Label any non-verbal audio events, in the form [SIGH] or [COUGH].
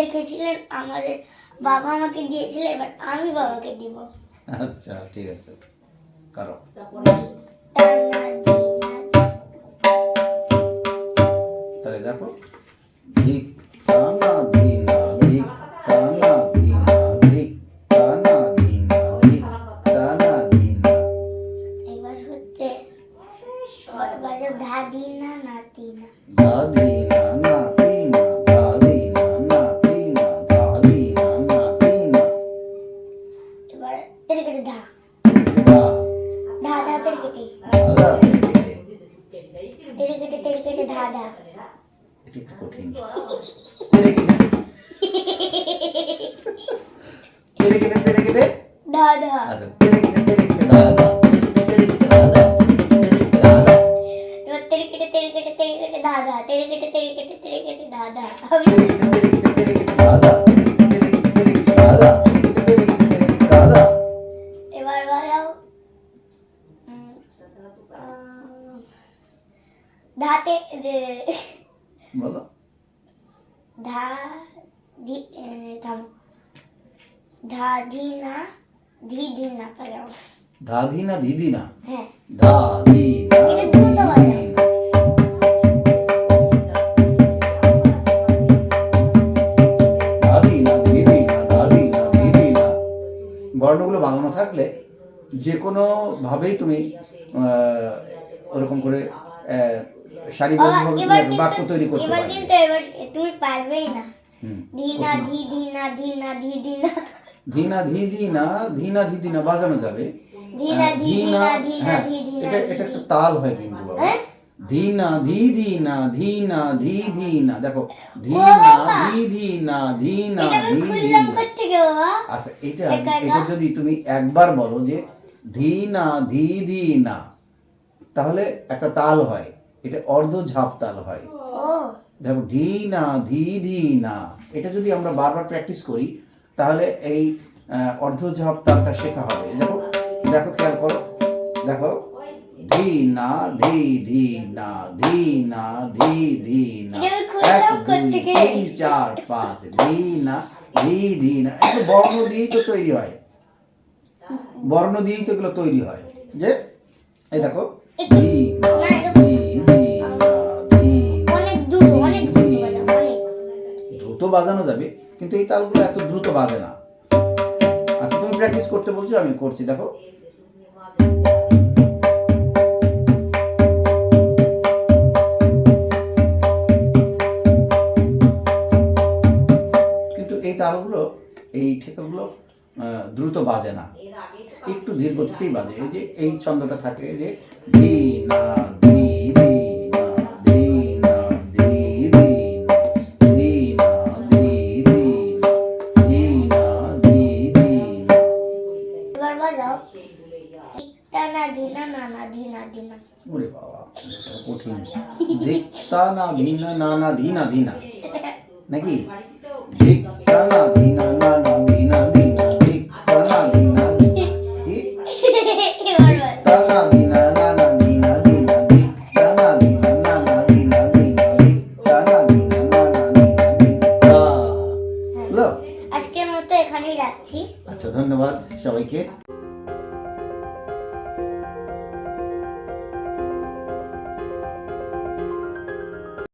দেখেছিলেন আমাদের বাবা আমাকে দিয়েছিল, এবার আমি বাবাকে দিব। আচ্ছা ঠিক আছে। করো। তাহলে দেখো ধিক তেরে কেটে তেরে তেরে কেটে ধা ধা। এটা একটু কঠিন। [LAUGHS] ধাতে বলো। ধা ধি থামো। ধা ধি না ধি ধি না বাজাও ধা ধি না হ্যাঁ। ধা ধি না এটা দ্রুত দিদি না। ধা ধি না দিদি না ধা ধি না দিদি না। বর্ণগুলো বানানো থাকলে যে কোনো ভাবেই তুমি ওরকম করে আহ, সারিবদ্ধভাবে বাক্য তৈরি করতে এবার পারবে। কিন্তু এবার তুমি পারবেই না। ধি ধি ধীনা। ধীনা বাজানো যাবে। ধি হ্যাঁ, ধি ধি না এটা এটা একটা তাল হয় কিন্তু বাবা। হ্যাঁ? ধীনা ধি ধি না ধীনা ধি না দেখো। ধীনা! ধি ধীনা ধি আচ্ছা এটা? এটা যদি তুমি একবার বলো যে ধীনা ধি ধি না তাহলে একটা তাল হয়। এটা অর্ধ ঝাপ তাল হয় দেখো ধি না ধি ধি না। এটা যদি আমরা বারবার প্র্যাকটিস করি তাহলে এই আহ, অর্ধঝাপ তালটা শেখা হবে। দেখো দেখো খেয়াল করো। দেখো ধি না ধি ধি না ধি না ধি ধি না। এক দুই তিন চার পাঁচ ধি না ধি ধি না। এগুলো বর্ণ দিয়েই তো তৈরি হয়। বর্ণ দিয়েই তো এগুলো তৈরি হয়। যে এই দেখো ধি না তালগুলো এত দ্রুত বাজে না। আচ্ছা তুমি প্র্যাকটিস করতে বলছো, আমি করছি, দেখো। কিন্তু এই তালগুলো, এই ঠেকাগুলো দ্রুত বাজে না। একটু ধীর গতিতেই বাজে। এই যে এই ছন্দটা থাকে যে না ওরে বাবা কঠিন। নাকি? হ্যাঁ। আজকের মতো এখানেই রাখছি। আচ্ছা ধন্যবাদ সবাইকে।